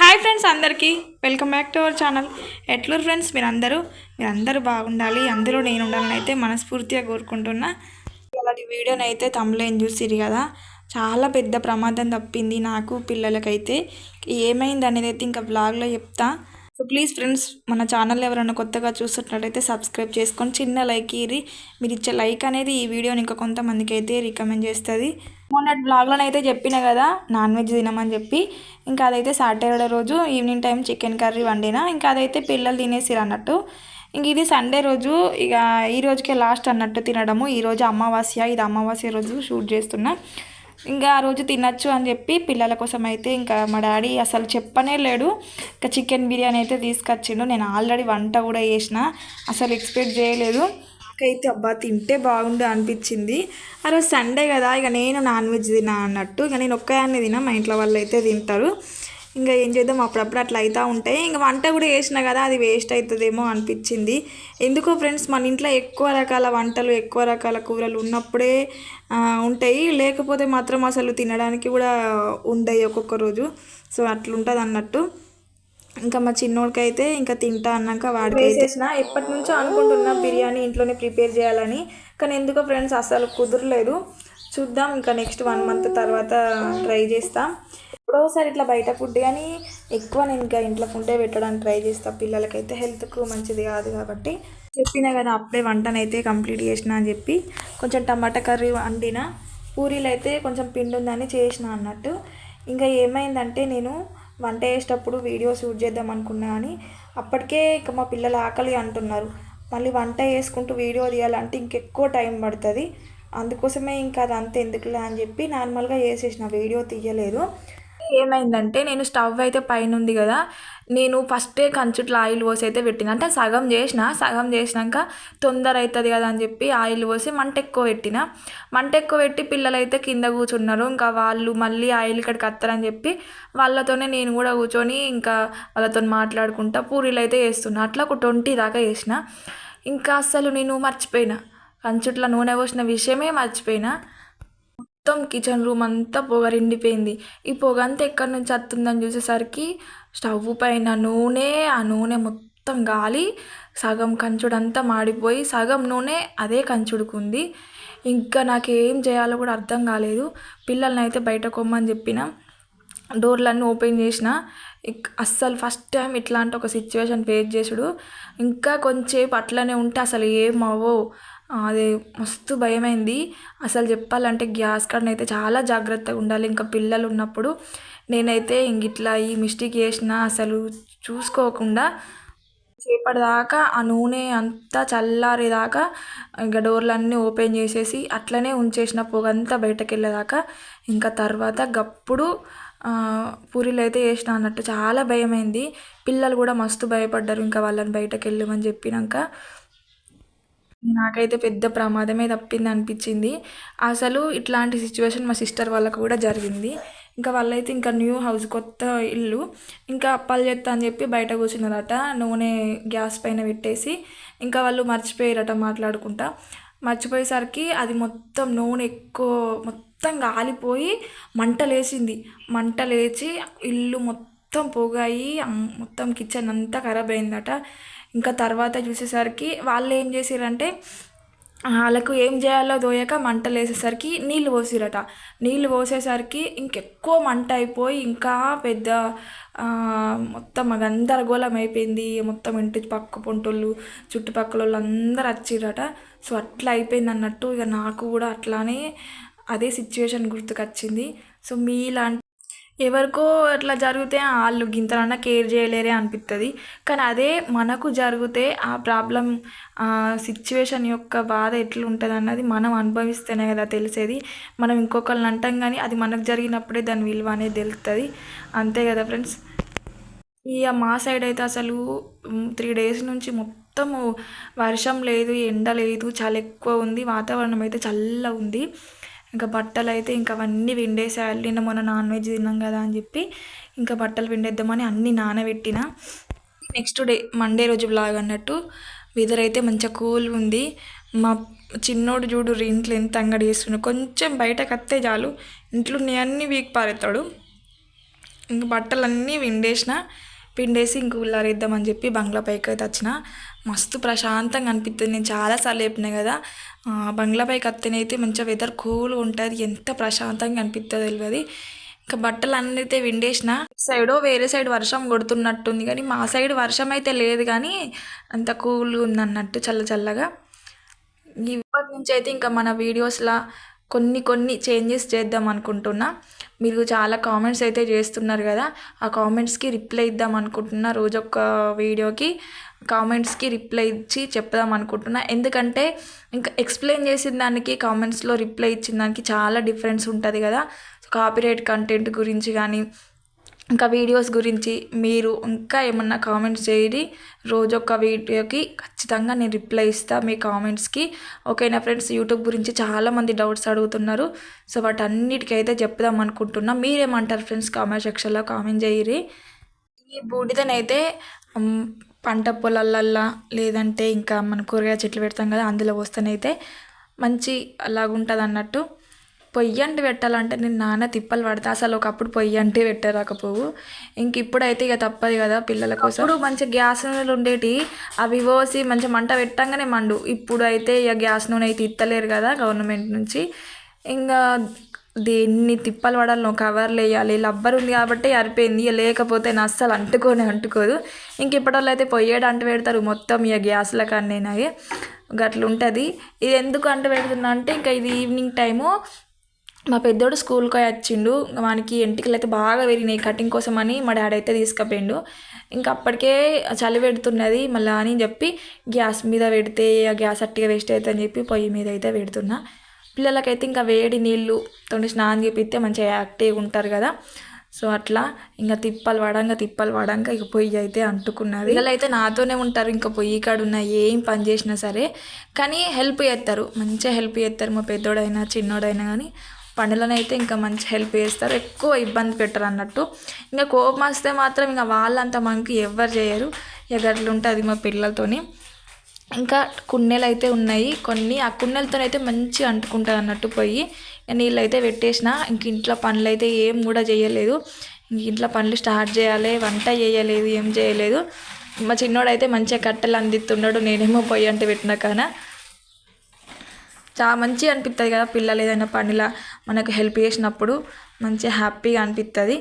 Hi friends అందరికీ. Welcome back to our channel. ఎట్లూరు friends మీరందరూ? మీరందరూ బాగుండాలి. అందులో నేను ఉండాలని అయితే మనస్ఫూర్తిగా కోరుకుంటున్నా. అలాంటి వీడియోని అయితే తమ్ములేం చూసిరు కదా? చాలా పెద్ద ప్రమాదం తప్పింది నాకు పిల్లలకైతే. ఏమైంది అనేది అయితే ఇంకా బ్లాగ్లో చెప్తా. సో ప్లీజ్ ఫ్రెండ్స్ మన ఛానల్ ఎవరైనా కొత్తగా చూస్తున్నట్లయితే సబ్స్క్రైబ్ చేసుకొని చిన్న లైక్ ఇరి మీరు ఇచ్చే లైక్ అనేది ఈ వీడియోని ఇంకా కొంతమందికి అయితే రికమెండ్ చేస్తుంది. మొన్నటి బ్లాగ్లోనే అయితే చెప్పిన కదా నాన్ వెజ్ తినమని చెప్పి. ఇంకా అదైతే సాటర్డే రోజు ఈవినింగ్ టైం చికెన్ కర్రీ వండిన. ఇంకా అదైతే పిల్లలు తినేసిరు అన్నట్టు. ఇంక ఇది సండే రోజు ఇక ఈ రోజుకే లాస్ట్ అన్నట్టు తినడము. ఈ రోజు అమావాస్య ఇది అమావాస్య రోజు షూట్ చేస్తున్నా. ఇంకా ఆ రోజు తినచ్చు అని చెప్పి పిల్లల కోసం అయితే ఇంకా మా డాడీ అసలు చెప్పనే లేడు. ఇంకా చికెన్ బిర్యానీ అయితే తీసుకొచ్చిండు. నేను ఆల్రెడీ వంట కూడా చేసిన. అసలు ఎక్స్పెక్ట్ చేయలేదు. నాకైతే అబ్బా తింటే బాగుండు అనిపించింది. ఆ రోజు సండే కదా ఇక నేను నాన్ వెజ్ తినా అన్నట్టు. ఇక నేను ఒక్కదాన్ని తినా మా ఇంట్లో వాళ్ళు అయితే తింటారు. ఇంకా ఏం చేద్దాం అప్పుడప్పుడు అట్లా అవుతూ ఉంటాయి. ఇంకా వంట కూడా చేసినా కదా అది వేస్ట్ అవుతుందేమో అనిపించింది. ఎందుకో ఫ్రెండ్స్ మన ఇంట్లో ఎక్కువ రకాల వంటలు ఎక్కువ రకాల కూరలు ఉన్నప్పుడే ఉంటాయి. లేకపోతే మాత్రం అసలు తినడానికి కూడా ఉండయి ఒక్కొక్క రోజు. సో అట్లుంటుంది అన్నట్టు ఇంకా మా చిన్నోడికైతే ఇంకా తింటా అన్నాక వాడికి వేసేసిన ఎప్పటి నుంచో అనుకుంటున్నా బిర్యానీ ఇంట్లోనే ప్రిపేర్ చేయాలని. కానీ ఎందుకో ఫ్రెండ్స్ అసలు కుదరలేదు. చూద్దాం ఇంకా నెక్స్ట్ వన్ మంత్ తర్వాత ట్రై చేస్తాం. ఎప్పుడోసారి ఇట్లా బయట ఫుడ్ కానీ ఎక్కువ నేను ఇంకా ఇంట్లో ఫుడ్డే పెట్టడానికి ట్రై చేస్తాను పిల్లలకైతే హెల్త్కు మంచిది కాదు కాబట్టి. చెప్పినా కదా అప్పుడే వంటనైతే కంప్లీట్ చేసిన అని చెప్పి. కొంచెం టమాటా కర్రీ వండిన. పూరీలు అయితే కొంచెం పిండి ఉందని చేసిన అన్నట్టు. ఇంకా ఏమైందంటే నేను వంట చేసేటప్పుడు వీడియో షూట్ చేద్దాం అనుకున్నా కానీ అప్పటికే ఇక మా పిల్లలు ఆకలి అంటున్నారు. మళ్ళీ వంట చేసుకుంటూ వీడియో తీయాలంటే ఇంకెక్కువ టైం పడుతుంది. అందుకోసమే ఇంకా అదంతా ఎందుకులే అని చెప్పి నార్మల్గా చేసేసిన. వీడియో తీయలేదు. ఏమైందంటే నేను స్టవ్ అయితే పైన ఉంది కదా నేను ఫస్టే కంచుట్లో ఆయిల్ పోసి అయితే పెట్టిన. అంటే సగం చేసిన సగం చేసినాక తొందర అవుతుంది కదా అని చెప్పి ఆయిల్ పోసి మంట ఎక్కువ పెట్టిన. మంట ఎక్కువ పెట్టి పిల్లలు అయితే కింద కూర్చున్నారు. ఇంకా వాళ్ళు మళ్ళీ ఆయిల్ ఇక్కడికి వస్తారని చెప్పి వాళ్ళతోనే నేను కూడా కూర్చొని ఇంకా వాళ్ళతో మాట్లాడుకుంటా పూరీలు అయితే వేస్తున్నా అట్లా ఒక ట్వంటీ దాకా చేసిన. ఇంకా అస్సలు నేను మర్చిపోయినా. కంచుట్లో నూనె పోసిన విషయమే మర్చిపోయినా. మొత్తం కిచెన్ రూమ్ అంతా పొగ నిండిపోయింది. ఈ పొగ అంతా ఎక్కడి నుంచి వస్తుందని చూసేసరికి స్టవ్ పైన నూనె ఆ నూనె మొత్తం గాలి సగం కంచుడంతా మాడిపోయి సగం నూనె అదే కంచుడుకుంది. ఇంకా నాకు ఏం చేయాలో కూడా అర్థం కాలేదు. పిల్లల్ని అయితే బయట కొమ్మని చెప్పిన డోర్లన్నీ ఓపెన్ చేసిన అస్సలు ఫస్ట్ టైం ఇట్లాంటి ఒక సిచ్యువేషన్ ఫేస్ చేసుడు. ఇంకా కొంచెంసేపు అట్లనే ఉంటే అసలు ఏం అవ్వవు. అదే మస్తు భయమైంది. అసలు చెప్పాలంటే గ్యాస్ కాడనైతే చాలా జాగ్రత్తగా ఉండాలి. ఇంకా పిల్లలు ఉన్నప్పుడు నేనైతే ఇంక ఇట్లా ఈ మిస్టేక్ చేసిన అసలు చూసుకోకుండా చేపటిదాకా ఆ నూనె అంతా చల్లారేదాకా ఇంకా డోర్లన్నీ ఓపెన్ చేసేసి అట్లనే ఉంచేసిన పొగ అంతా బయటకు వెళ్ళేదాకా ఇంకా తర్వాత గప్పుడు పూరీలు అయితే వేసిన అన్నట్టు చాలా భయమైంది. పిల్లలు కూడా మస్తు భయపడ్డారు. ఇంకా వాళ్ళని బయటకు వెళ్ళమని చెప్పినాక నాకైతే పెద్ద ప్రమాదమే తప్పింది అనిపించింది అసలు ఇట్లాంటి సిచ్యువేషన్ మా సిస్టర్ వాళ్ళకు కూడా జరిగింది. ఇంకా వాళ్ళైతే ఇంకా న్యూ హౌస్ కొత్త ఇల్లు. ఇంకా అప్పాలు చేస్తా అని చెప్పి బయట కూర్చున్నారట. నూనె గ్యాస్ పైన పెట్టేసి ఇంకా వాళ్ళు మర్చిపోయారట మాట్లాడుకుంటా. మర్చిపోయేసరికి అది మొత్తం నూనె ఎక్కువ మొత్తం కాలిపోయి మంట లేచింది మంట లేచి ఇల్లు మొత్తం పొగాయి మొత్తం కిచెన్ అంతా ఖరాబ్ అయిందట. ఇంకా తర్వాత చూసేసరికి వాళ్ళు ఏం చేసిరంటే వాళ్ళకు ఏం చేయాలో దోయక మంటలు వేసేసరికి నీళ్ళు పోసిరట. నీళ్ళు పోసేసరికి ఇంకెక్కువ మంట అయిపోయి ఇంకా పెద్ద మొత్తం గందరగోళం అయిపోయింది. మొత్తం ఇంటి పక్క పొంటోళ్ళు చుట్టుపక్కల వాళ్ళు అందరు వచ్చిరట. సో అట్లా అయిపోయింది అన్నట్టు ఇక నాకు కూడా అట్లానే అదే సిచ్యువేషన్ గుర్తుకొచ్చింది. సో మీలాంటి ఎవరికో అట్లా జరిగితే వాళ్ళు గింతలన్నా కేర్ చేయలేరే అనిపిస్తుంది కానీ అదే మనకు జరిగితే ఆ ప్రాబ్లం ఆ సిచ్యువేషన్ యొక్క బాధ ఎట్లుంటుంది అన్నది మనం అనుభవిస్తేనే కదా తెలిసేది. మనం ఇంకొకరిని అంటాం కానీ అది మనకు జరిగినప్పుడే దాని విలువ అనేది తెలుస్తుంది అంతే కదా ఫ్రెండ్స్? ఇక మా సైడ్ అయితే అసలు త్రీ డేస్ నుంచి మొత్తము వర్షం లేదు ఎండ లేదు చాలా ఎక్కువ ఉంది వాతావరణం అయితే చల్లగా ఉంది ఇంకా బట్టలు అయితే ఇంకా అవన్నీ విండేసేయాలి నిన్న మొన్న నాన్ వెజ్ తిన్నాం కదా అని చెప్పి ఇంకా బట్టలు విండేద్దామని అన్నీ నానబెట్టిన. నెక్స్ట్ డే మండే రోజు బ్లాగ్ అన్నట్టు. వెదర్ అయితే మంచిగా కూల్ ఉంది. మా చిన్నోడు చూడు ఇంట్లో ఎంత అంగడి చేస్తున్నాడు కొంచెం బయటకు వస్తే చాలు. ఇంట్లో అన్నీ వీక్ పారేస్తాడు ఇంక బట్టలన్నీ విండేసిన. పిండేసి ఇంక ఉల్లారేద్దామని చెప్పి బంగ్లా పైకి అయితే వచ్చిన. మస్తు ప్రశాంతంగా అనిపిస్తుంది నేను చాలాసార్లు చెప్పినా కదా బంగ్లాపైకి వస్తేనైతే మంచిగా వెదర్ కూల్ ఉంటుంది. ఎంత ప్రశాంతంగా అనిపిస్తుందో తెలియదు ఇంకా బట్టలు అన్నైతే విండేసిన సైడో వేరే సైడ్ వర్షం కొడుతున్నట్టుంది. కానీ మా సైడ్ వర్షం అయితే లేదు కానీ అంత కూల్గా ఉంది అన్నట్టు చల్ల చల్లగా. ఇప్పటి నుంచి అయితే ఇంకా మన వీడియోస్లో కొన్ని కొన్ని చేంజెస్ చేద్దాం అనుకుంటున్నా. మీరు చాలా కామెంట్స్ అయితే చేస్తున్నారు కదా. ఆ కామెంట్స్కి రిప్లై ఇద్దాం అనుకుంటున్నా రోజొక్క వీడియోకి. కామెంట్స్కి రిప్లై ఇచ్చి చెప్దాం అనుకుంటున్నా. ఎందుకంటే ఇంకా ఎక్స్ప్లెయిన్ చేసిన దానికి కామెంట్స్లో రిప్లై ఇచ్చిన దానికి చాలా డిఫరెన్స్ ఉంటుంది కదా. కాపీరైట్ కంటెంట్ గురించి కానీ ఇంకా వీడియోస్ గురించి మీరు ఇంకా ఏమన్నా కామెంట్స్ చేయండి. రోజు ఒక వీడియోకి ఖచ్చితంగా నేను రిప్లై ఇస్తాను మీ కామెంట్స్కి. ఓకేనా ఫ్రెండ్స్? యూట్యూబ్ గురించి చాలామంది డౌట్స్ అడుగుతున్నారు. సో వాటన్నిటికైతే చెప్దాం అనుకుంటున్నా. మీరేమంటారు ఫ్రెండ్స్? కామెంట్ సెక్షన్లో కామెంట్ చేయరి ఈ బూడిదనైతే పంట పొలాలల్లో లేదంటే ఇంకా మన కూరగాయ చెట్లు పెడతాం కదా అందులో వస్తేనైతే మంచి అలాగుంటుంది అన్నట్టు పొయ్యి అంటే పెట్టాలంటే నేను నాన్న తిప్పలు పడతా అసలు ఒకప్పుడు పొయ్యి అంటే పెట్టరాకపోవు ఇంక ఇప్పుడైతే ఇక తప్పదు కదా పిల్లల కోసం. ఇప్పుడు మంచి గ్యాస్ నూనెలు ఉండేటి అవి పోసి మంచి మంట పెట్టంగానే మండు. ఇప్పుడు అయితే ఇక గ్యాస్ నూనె అయితే ఇత్తలేరు కదా గవర్నమెంట్ నుంచి. ఇంకా దేన్ని తిప్పలు పడాలి కవర్లు వేయాలి లబ్బర్ ఉంది కాబట్టి అరిపోయింది. ఇక లేకపోతే నేను అస్సలు అంటుకొని అంటుకోదు. ఇంక ఇప్పటివల్ల అయితే పొయ్యేడు అంటు పెడతారు. మొత్తం ఇక గ్యాస్ల కన్నా గట్ల ఉంటుంది ఇది ఎందుకు అంటు పెడుతున్నా అంటే ఇంకా ఇది ఈవినింగ్ టైము మా పెద్దోడు స్కూల్కి పోయి వచ్చిండు. వానికి ఎంటికలు అయితే బాగా పెరిగినాయి. కటింగ్ కోసం అని మా డాడీ అయితే తీసుకుపోయిండు. ఇంకా అప్పటికే చలి పెడుతున్నది మళ్ళీ అని చెప్పి గ్యాస్ మీద పెడితే ఆ గ్యాస్ అట్టిగా వేస్ట్ అవుతుంది అని చెప్పి పొయ్యి మీద అయితే పెడుతున్నా. పిల్లలకైతే ఇంకా వేడి నీళ్ళు తోటి స్నానం చేపిస్తే మంచిగా యాక్టివ్గా ఉంటారు కదా. సో అట్లా ఇంకా తిప్పలు పడంగా తిప్పలు పడంగా ఇక పొయ్యి అయితే అంటుకున్నది. పిల్లలు అయితే నాతోనే ఉంటారు. ఇంకా పొయ్యి కాడ ఉన్న ఏం పని చేసినా సరే. కానీ హెల్ప్ చేస్తారు. మంచిగా హెల్ప్ చేస్తారు మా పెద్దోడైనా చిన్నోడైనా కానీ. పనులను అయితే ఇంకా మంచి హెల్ప్ చేస్తారు. ఎక్కువ ఇబ్బంది పెట్టరు అన్నట్టు. ఇంకా కోపం వస్తే మాత్రం ఇంకా వాళ్ళంత మనకి ఎవ్వరు చేయరు. ఇక అట్లా ఉంటుంది మా పిల్లలతోని. ఇంకా కుండెలు అయితే ఉన్నాయి. కొన్ని ఆ కుండెలతోనైతే అయితే మంచిగా అంటుకుంటుంది అన్నట్టు పోయి. నీళ్ళు అయితే పెట్టేసిన. ఇంక ఇంట్లో పనులు అయితే ఏం కూడా చేయలేదు. ఇంక ఇంట్లో పనులు స్టార్ట్ చేయాలి. వంట చేయలేదు. ఏం చేయలేదు. మా చిన్నోడు అయితే మంచిగా కట్టెలు అందిస్తున్నాడు నేనేమో పొయ్యి అంటే పెట్టిన కాన. చాలా మంచిగా అనిపిస్తుంది కదా పిల్లలు ఏదైనా పనిలా. మనకు హెల్ప్ చేసినప్పుడు మంచిగా హ్యాపీగా అనిపిస్తుంది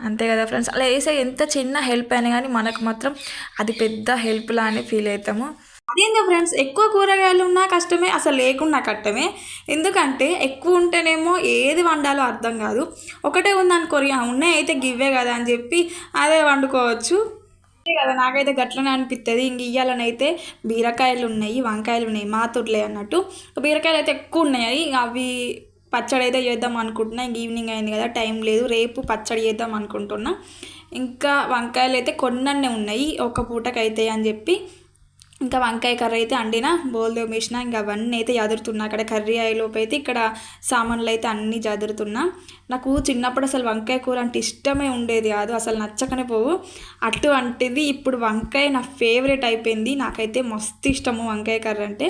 అంతే కదా ఫ్రెండ్స్ అలా వేసే ఎంత చిన్న హెల్ప్ అయినా కానీ మనకు మాత్రం అది పెద్ద హెల్ప్ అని ఫీల్ అవుతాము అదేందో ఫ్రెండ్స్ ఎక్కువ కూరగాయలు ఉన్నా కష్టమే అసలు లేకున్నా కష్టమే ఎందుకంటే ఎక్కువ ఉంటేనేమో ఏది వండాలో అర్థం కాదు. ఒకటే ఉందనుకోరి ఉన్నాయి అయితే గివ్వే కదా అని చెప్పి అదే వండుకోవచ్చు. అంతే కదా నాకైతే గట్లనే అనిపిస్తుంది ఇంక ఇయ్యాలనైతే బీరకాయలు ఉన్నాయి వంకాయలు ఉన్నాయి మా అన్నట్టు. బీరకాయలు అయితే ఎక్కువ ఉన్నాయి. అవి పచ్చడి అయితే చేద్దాం అనుకుంటున్నా. ఇంక ఈవినింగ్ అయింది కదా టైం లేదు. రేపు పచ్చడి చేద్దాం అనుకుంటున్నా. ఇంకా వంకాయలు అయితే కొన్నన్నే ఉన్నాయి. ఒక పూటకి అవుతాయి అని చెప్పి. ఇంకా వంకాయ కర్రీ అయితే అండిన బోల్ తోమేసిన ఇంకా అవన్నీ అయితే చదురుతున్నా అక్కడ కర్రీ అయ్యేలోపు అయితే ఇక్కడ సామాన్లు అయితే అన్నీ చదురుతున్నా నాకు చిన్నప్పుడు అసలు వంకాయ కూర అంటే ఇష్టమే ఉండేది కాదు అసలు నచ్చకనే పోవు. అటు అంటిది ఇప్పుడు వంకాయ నా ఫేవరెట్ అయిపోయింది. నాకైతే మస్తు ఇష్టము వంకాయ కర్రీ అంటే.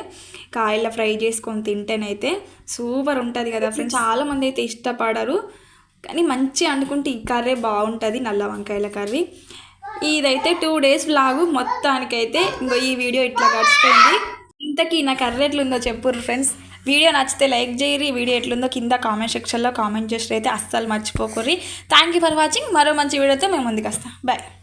కాయల ఫ్రై చేసుకొని తింటేనైతే సూపర్ ఉంటుంది కదా ఫ్రెండ్స్. చాలామంది అయితే ఇష్టపడరు కానీ మంచి అనుకుంటే ఈ కర్రీ బాగుంటుంది నల్ల వంకాయల కర్రీ. ఇదైతే టూ డేస్ వ్లాగు మొత్తానికైతే ఇంకో ఈ వీడియో ఇట్లా గడిచిపోయింది ఇంతకీ నా కర్రీ ఎట్లుందో చెప్పుర్రు ఫ్రెండ్స్ వీడియో నచ్చితే లైక్ చేయరు వీడియో ఎట్లుందో కింద కామెంట్ సెక్షన్లో కామెంట్ చేసి అయితే అస్సలు మర్చిపోకూరి థ్యాంక్ యూ ఫర్ వాచింగ్ మరో మంచి వీడియోతో మేము ముందుకు వస్తాం బాయ్